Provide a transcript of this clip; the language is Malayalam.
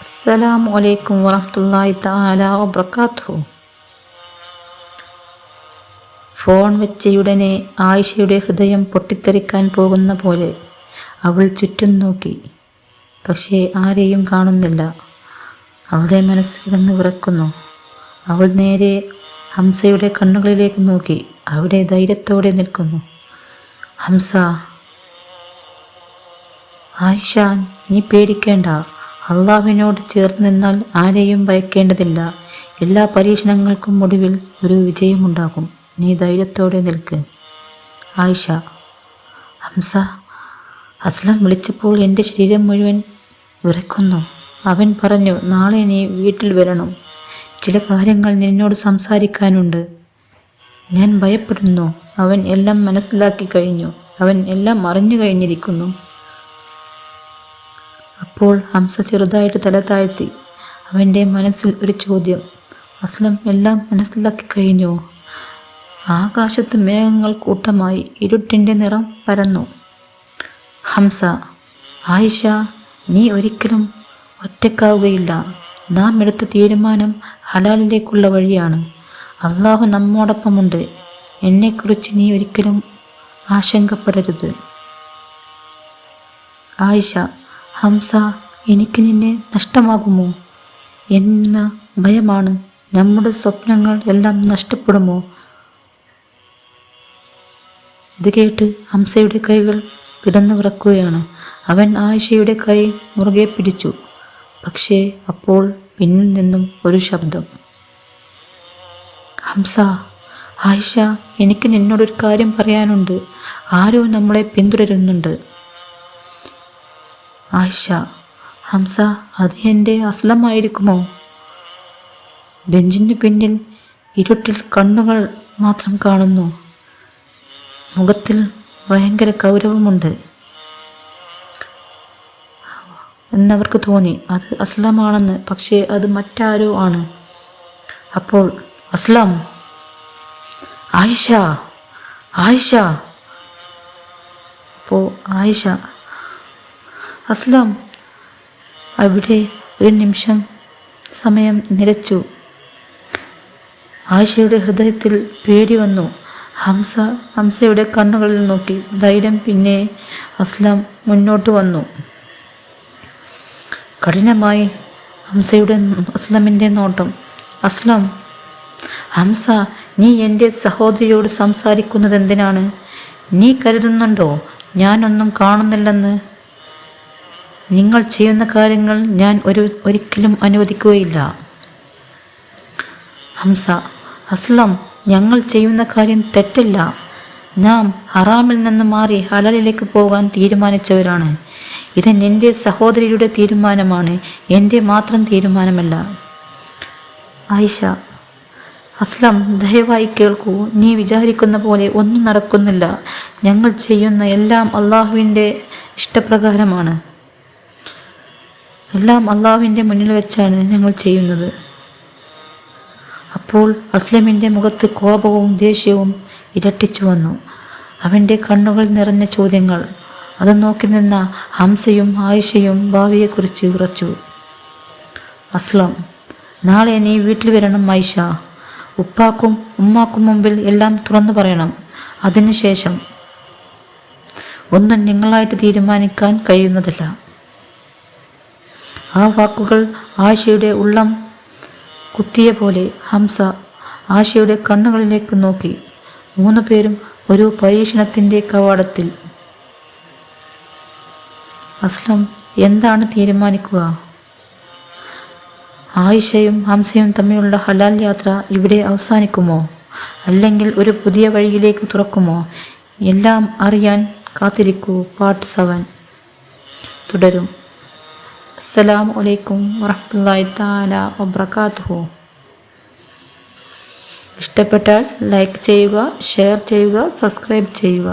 അസ്സലാമു അലൈക്കും വറഹ്മത്തുള്ളാഹി തആല വബറകാതുഹു ഫോൺ വെച്ചയുടനെ ആയിഷയുടെ ഹൃദയം പൊട്ടിത്തെറിക്കാൻ പോകുന്ന പോലെ അവൾ ചുറ്റും നോക്കി. പക്ഷേ ആരെയും കാണുന്നില്ല. അവളുടെ മനസ്സ് കിടന്ന് വിറക്കുന്നു. അവൾ നേരെ ഹംസയുടെ കണ്ണുകളിലേക്ക് നോക്കി. അവിടെ ധൈര്യത്തോടെ നിൽക്കുന്നു. ഹംസ ആയിഷ നീ പേടിക്കേണ്ട. അള്ളാഹുവിനോട് ചേർന്ന് നിന്നാൽ ആരെയും ഭയക്കേണ്ടതില്ല. എല്ലാ പരീക്ഷണങ്ങൾക്കും ഒടുവിൽ ഒരു വിജയമുണ്ടാകും. നീ ധൈര്യത്തോടെ നിൽക്ക്. ആയിഷ ഹംസ അസ്ലം വിളിച്ചപ്പോൾ എന്റെ ശരീരം മുഴുവൻ വിറക്കുന്നു അവൻ പറഞ്ഞു നാളെ നീ വീട്ടിൽ വരണം. ചില കാര്യങ്ങൾ നിന്നോട് സംസാരിക്കാനുണ്ട്. ഞാൻ ഭയപ്പെടുന്നു. അവൻ എല്ലാം മനസ്സിലാക്കി കഴിഞ്ഞു. അവൻ എല്ലാം അറിഞ്ഞു കഴിഞ്ഞിരിക്കുന്നു. അപ്പോൾ ഹംസ ചെറുതായിട്ട് തല താഴ്ത്തി. അവന്റെ മനസ്സിൽ ഒരു ചോദ്യം. അസ്ലം എല്ലാം മനസ്സിലാക്കി കഴിഞ്ഞു. ആകാശത്ത് മേഘങ്ങൾ കൂട്ടമായി ഇരുട്ടിന്റെ നിറം പരന്നു. ഹംസ ആയിഷ നീ ഒരിക്കലും ഒറ്റക്കാവുകയില്ല. നാം എടുത്ത തീരുമാനം ഹലാലിലേക്കുള്ള വഴിയാണ്. അള്ളാഹു നമ്മോടൊപ്പമുണ്ട്. എന്നെക്കുറിച്ച് നീ ഒരിക്കലും ആശങ്കപ്പെടരുത്. ആയിഷ ഹംസ എനിക്ക് നിന്നെ നഷ്ടമാകുമോ? എന്ന ഭയമാണ് നമ്മുടെ സ്വപ്നങ്ങൾ എല്ലാം നഷ്ടപ്പെടുമോ? ഇത് കേട്ട് ഹംസയുടെ കൈകൾ കിടന്നു വിറക്കുകയാണ്. അവൻ ആയിഷയുടെ കൈ മുറുകെ പിടിച്ചു. പക്ഷേ അപ്പോൾ പിന്നിൽ നിന്നും ഒരു ശബ്ദം. ഹംസ ആയിഷ എനിക്ക് നിന്നോടൊരു കാര്യം പറയാനുണ്ട്. ആരോ നമ്മളെ പിന്തുടരുന്നുണ്ട്. ആയിഷ ഹംസ അത് എന്റെ അസ്ലമായിരിക്കുമോ? ബെഞ്ചിന് പിന്നിൽ ഇരുട്ടിൽ കണ്ണുകൾ മാത്രം കാണുന്നു. മുഖത്തിൽ ഭയങ്കര കൗരവമുണ്ട് എന്നവർക്ക് തോന്നി അത് അസ്ലമാണെന്ന് പക്ഷേ അത് മറ്റാരോ ആണ്. അപ്പോൾ അസ്ലാം? ആയിഷ ആയിഷ? അപ്പോൾ ആയിഷ അസ്ലാം അവിടെ ഒരു നിമിഷം സമയം നിലച്ചു. ആയിഷയുടെ ഹൃദയത്തിൽ പേടി വന്നു. ഹംസ ഹംസയുടെ കണ്ണുകളിൽ നോക്കി ധൈര്യം പിന്നെ അസ്ലാം മുന്നോട്ട് വന്നു. കഠിനമായി ഹംസയുടെ അസ്ലമിന്റെ നോട്ടം. അസ്ലം ഹംസ നീ എന്റെ സഹോദരിയോട് സംസാരിക്കുന്നത് എന്തിനാണ് നീ കരുതുന്നുണ്ടോ? ഞാനൊന്നും കാണുന്നില്ലെന്ന്. നിങ്ങൾ ചെയ്യുന്ന കാര്യങ്ങൾ ഞാൻ ഒരു ഒരിക്കലും അനുവദിക്കുകയില്ല. ഹംസ അസ്ലം ഞങ്ങൾ ചെയ്യുന്ന കാര്യം തെറ്റല്ല. നാം ഹറാമിൽ നിന്ന് മാറി ഹലാലിലേക്ക് പോകാൻ തീരുമാനിച്ചവരാണ്. ഇത് എന്റെ സഹോദരിയുടെ തീരുമാനമാണ്. എന്റെ മാത്രം തീരുമാനമല്ല. ആയിഷ അസ്ലം ദയവായി കേൾക്കൂ. നീ വിചാരിക്കുന്ന പോലെ ഒന്നും നടക്കുന്നില്ല. ഞങ്ങൾ ചെയ്യുന്ന എല്ലാം അള്ളാഹുവിന്റെ ഇഷ്ടപ്രകാരമാണ്. എല്ലാം അള്ളാഹുവിന്റെ മുന്നിൽ വെച്ചാണ് ഞങ്ങൾ ചെയ്യുന്നത്. അപ്പോൾ അസ്ലമിന്റെ മുഖത്ത് കോപവും ദേഷ്യവും ഇരട്ടിച്ചു വന്നു. അവന്റെ കണ്ണുകൾ നിറഞ്ഞ ചോദ്യങ്ങൾ. അത് നോക്കി നിന്ന ഹംസയും ആയിഷയും ഭാവിയെക്കുറിച്ച് ഉറച്ചു. അസ്ലം നാളെ നീ വീട്ടിൽ വരണം ആയിഷ. ഉപ്പാക്കും ഉമ്മാക്കും മുമ്പിൽ എല്ലാം തുറന്നു പറയണം. അതിനുശേഷം ഒന്നും നിങ്ങളായിട്ട് തീരുമാനിക്കാൻ കഴിയുന്നതല്ല. ആ വാക്കുകൾ ആശയുടെ ഉള്ളം കുത്തിയ പോലെ ഹംസ ആശയുടെ കണ്ണുകളിലേക്ക് നോക്കി. മൂന്ന് പേരും ഒരു പരീക്ഷണത്തിന്റെ കവാടത്തിൽ. അസ്ലം എന്താണ് തീരുമാനിക്കുക? ആയിഷയും ഹംസയും തമ്മിലുള്ള ഹലാൽ യാത്ര ഇവിടെ അവസാനിക്കുമോ? അല്ലെങ്കിൽ ഒരു പുതിയ വഴിയിലേക്ക് തുറക്കുമോ? എല്ലാം അറിയാൻ കാത്തിരിക്കൂ പാർട്ട് സെവൻ. തുടരും. അസ്സലാമു അലൈക്കും വറഹ്മത്തുള്ളാഹി താല വബറകാതുഹു. ഇഷ്ടപ്പെട്ടാൽ ലൈക്ക് ചെയ്യുക ഷെയർ ചെയ്യുക സബ്സ്ക്രൈബ് ചെയ്യുക.